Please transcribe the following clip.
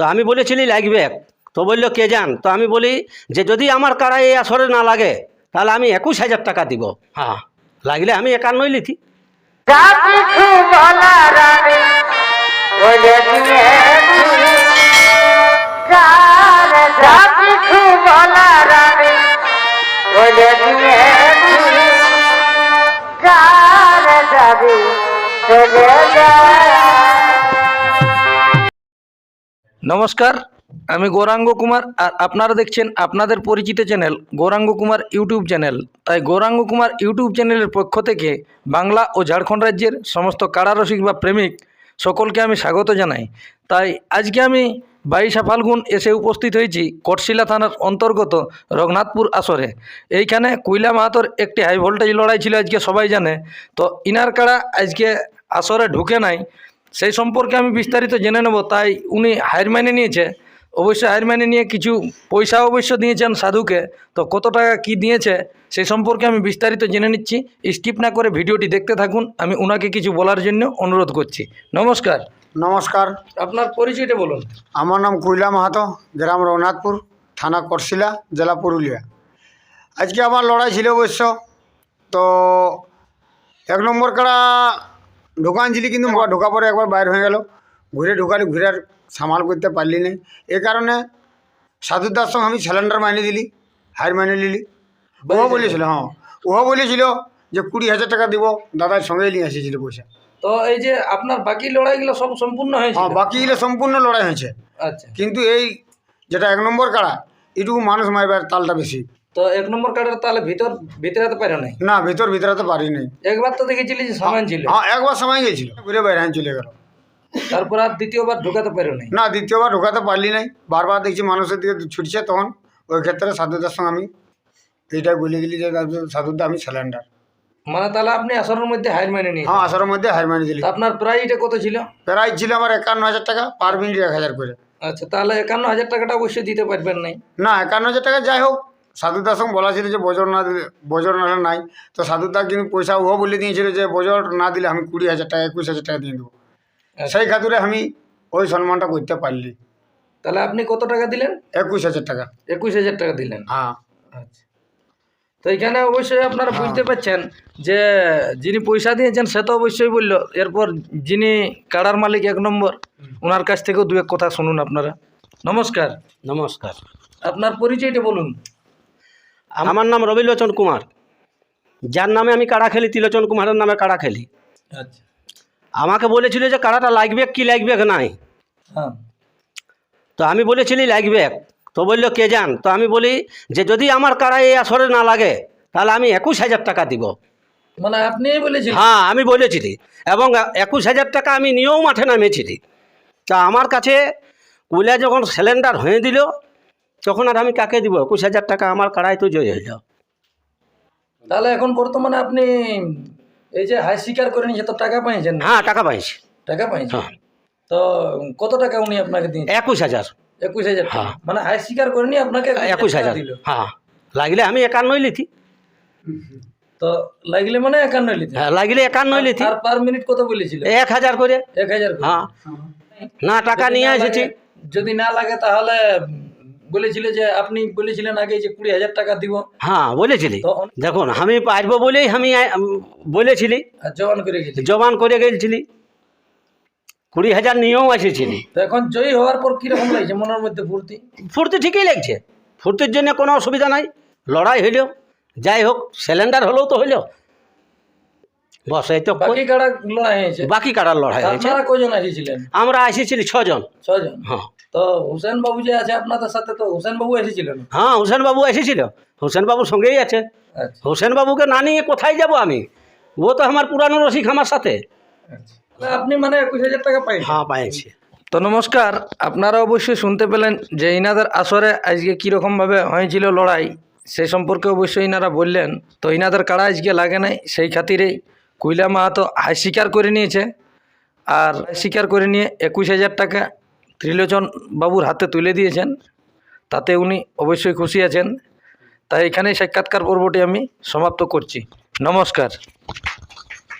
তো আমি বলেছিলি লাগবে তো বলল কে যান তো আমি বলি যে যদি আমার কাড়া এই আসরে না লাগে তাহলে আমি একুশ হাজার টাকা দিব হ্যাঁ লাগলে আমি একান্নই লিথি জাতি নমস্কার, আমি গৌরাঙ্গ কুমার আর আপনারা দেখছেন আপনাদের পরিচিত channel Gouranga Kumar YouTube channel. তাই গৌরাঙ্গ কুমার ইউটিউব চ্যানেলের পক্ষ থেকে বাংলা ও ঝাড়খণ্ড রাজ্যের সমস্ত কারারসিক বা প্রেমিক সকলকে আমি স্বাগত জানাই। তাই আজকে আমি বাইশা ফাল্গুন এসে উপস্থিত হয়েছি কটশিলা থানার অন্তর্গত রঘুনাথপুর আসরে। এইখানে কুইলা মাহাতর একটি হাই ভোল্টেজ লড়াই ছিল আজকে সবাই জানে। তো ইনার কাড়া আজকে আসরে ঢুকে নাই সেই সম্পর্কে আমি বিস্তারিত জেনে নেব তাই উনি হায়ার মাইনে নিয়েছে। অবশ্যই হায়ার মাইনে নিয়ে কিছু পয়সা অবশ্য দিয়েছেন সাধুকে তো কত টাকা কি দিয়েছে সেই সম্পর্কে আমি বিস্তারিত জেনে নিচ্ছি। স্কিপ না করে ভিডিওটি দেখতে থাকুন আমি ওনাকে কিছু বলার জন্য অনুরোধ করছি। নমস্কার। নমস্কার। আপনার পরিচয়টা বলুন। আমার নাম কুইলা মাহাতো গ্রাম রঘুনাথপুর থানা করশিলা জেলা পুরুলিয়া। আজকে আমার লড়াই ছিল অবশ্য তো এক নম্বর কাড়া ঢোকান ছিল কিন্তু মোয়া ঢোকা পরে একবার বাইর হয়ে গেল। ঘুরে ঢোকালে ঘুরে আর সামাল করতে পারলি না। এ কারণে সাধুদার সঙ্গে আমি সিলিন্ডার মাইনে দিলি হায়ার মাইনে নিলি। ওও বলেছিল হ্যাঁ। ওও বলেছিল যে কুড়ি হাজার টাকা দিব দাদার সঙ্গে নিয়ে এসেছিল পয়সা। তো এই যে আপনার বাকি লড়াইগুলো সব সম্পূর্ণ হয়েছে হ্যাঁ বাকিগুলো সম্পূর্ণ লড়াই হয়েছে। আচ্ছা। কিন্তু এই যেটা এক নম্বর কাড়া এটুকু মানুষ মারবার তালটা বেশি। তো এক নম্বর কার্ডের তাহলে ভিতর ভিতরে পারে নাই? না ভিতর ভিতরাতে পারি নাই। একবার তো দেখেছিলি যে সামান ছিল। হ্যাঁ একবার সময় গেছিল। ঘুরে বাইরে চলে গেল। তারপর আর দ্বিতীয়বার ঢোকাতে পারো নাই? না দ্বিতীয়বার ঢোকাতে পারলি নাই। বারবার দেখছি মানুষের দিকে ছুটছে তখন। ওই ক্ষেত্রে সাধুদার সঙ্গে আমি এইটা বলে দিলি যে সাধুদা আমি সিলিন্ডার। মানে তাহলে আপনি আসরের মধ্যে হায়ার মাইনে নিয়ে হ্যাঁ আসার মধ্যে হার মানি দিলি। আপনার প্রাইসটা কত ছিল? প্রাইজ ছিল আমার একান্ন হাজার টাকা পার মিনিট এক হাজার করে। আচ্ছা তাহলে একান্ন হাজার টাকাটা অবশ্যই দিতে পারবেন নাই। না একান্ন হাজার টাকা যাই হোক সাধুদার সঙ্গে বলা ছিল যে বজর না দিলে বজর না হলে নাই। তো সাধুদা কিন্তু পয়সা ও বলে দিয়েছিল যে বজর না দিলে আমি কুড়ি হাজার টাকা একুশ হাজার টাকা দিয়ে দেবো। সেই খাতুরে আমি ওই সম্মানটা করতে পারলি। তাহলে আপনি কত টাকা দিলেন? একুশ হাজার টাকা। একুশ হাজার টাকা দিলেন? হ্যাঁ। আচ্ছা। তো এখানে অবশ্যই আপনারা বুঝতে পারছেন যে যিনি পয়সা দিয়েছেন সে তো অবশ্যই বলল। এরপর যিনি কাড়ার মালিক এক নম্বর ওনার কাছ থেকেও দু এক কথা শুনুন আপনারা। নমস্কার। নমস্কার। আপনার পরিচয়টা বলুন। আমার নাম রবিলোচন কুমার। যার নামে আমি কাড়া খেলি তিলোচন কুমারের নামে কাড়া খেলি। আচ্ছা। আমাকে বলেছিল যে কাড়াটা লাগবে কি লাগবে নাই হ্যাঁ। তো আমি বলেছিলি লাগবে। তো বলল কে যান তো আমি বলি যে যদি আমার কাড়া এই আসরে না লাগে তাহলে আমি একুশ হাজার টাকা দিব। মানে আপনি বলেছিলেন? হ্যাঁ আমি বলেছিলি। এবং একুশ হাজার টাকা আমি নিয়েও মাঠে নামিয়েছিলি তা আমার কাছে কুইলা যখন সিলিন্ডার হয়ে দিল তখন আর আমি কাকে দিব? একুশ হাজার টাকা আমার কাড়াই তো জয় হইল তাহলে এখন বর্তমানে আপনি এই যে হাই স্বীকার করে নিয়েছে তো টাকা পাইছেন হ্যাঁ টাকা পাইছি। টাকা পাইছেন? হ্যাঁ। তো কত টাকা উনি আপনাকে দিন একুশ হাজার। একুশ হাজার। হ্যাঁ। মানে হাই স্বীকার করে নিয়ে আপনাকে একুশ হাজার হ্যাঁ। লাগলে আমি একান্নই লিথি তো লাগলে মানে একান্ন লিতে হ্যাঁ লাগলে একান্নই লিথি আর পার মিনিট কত বলেছিল? এক হাজার করে। এক হাজার। হ্যাঁ। না টাকা নিয়ে এসেছি। যদি না লাগে তাহলে বলেছিল যে আপনি বলেছিলেন আগে যে কুড়ি হাজার টাকা দিব। হ্যাঁ বলেছিলি। দেখুন আমি পারব বলেই আমি বলেছিলি। জবান করে গেছি জমান করে গেছিলি। কুড়ি হাজার নিয়েও এসেছিলি। তো এখন জয়ী হওয়ার পর কীরকম লাগছে মনের মধ্যে ফুর্তি? ফুর্তি ঠিকই লাগছে। ফুর্তির জন্য কোনো অসুবিধা নাই। লড়াই হইল। যাই হোক সিলিন্ডার হলেও তো হইল। বস এই তো বাকি কারা লড়াই হয়েছে? বাকি লড়াই হয়েছে? আপনারা কজন এসেছিলেন? আমরা এসেছিলি ছজন। ছজন? হ্যাঁ। তো হুসেন বাবু যে আছে আপনাদের সাথে তো হুসেন বাবু এসেছিলেন হ্যাঁ হোসেন বাবু এসেছিল। হোসেন বাবুর সঙ্গেই আছে। আচ্ছা। বাবুকে না নিয়ে কোথায় যাব আমি? ও তো আমার পুরানো রসিক আমার সাথে। আচ্ছা। আপনি মানে একুশ হাজার টাকা পাই হ্যাঁ পাইছি। তো নমস্কার আপনারা অবশ্যই শুনতে পেলেন যে ইনাদের আসরে আজকে কীরকমভাবে হয়েছিল লড়াই সেই সম্পর্কে অবশ্যই ইনারা বললেন। তো ইনাদের কাড়া আজকে লাগে নাই সেই খাতিরেই কুইলা মাহাতো স্বীকার করে নিয়েছে। আর স্বীকার করে নিয়ে একুশ হাজার টাকা ত্রিলোচন বাবুর হাতে তুলে দিয়েছেন। তাতে উনি অবশ্যই খুশি আছেন। তাই এখানেই সাক্ষাৎকার পর্বটি আমি সমাপ্ত করছি। নমস্কার।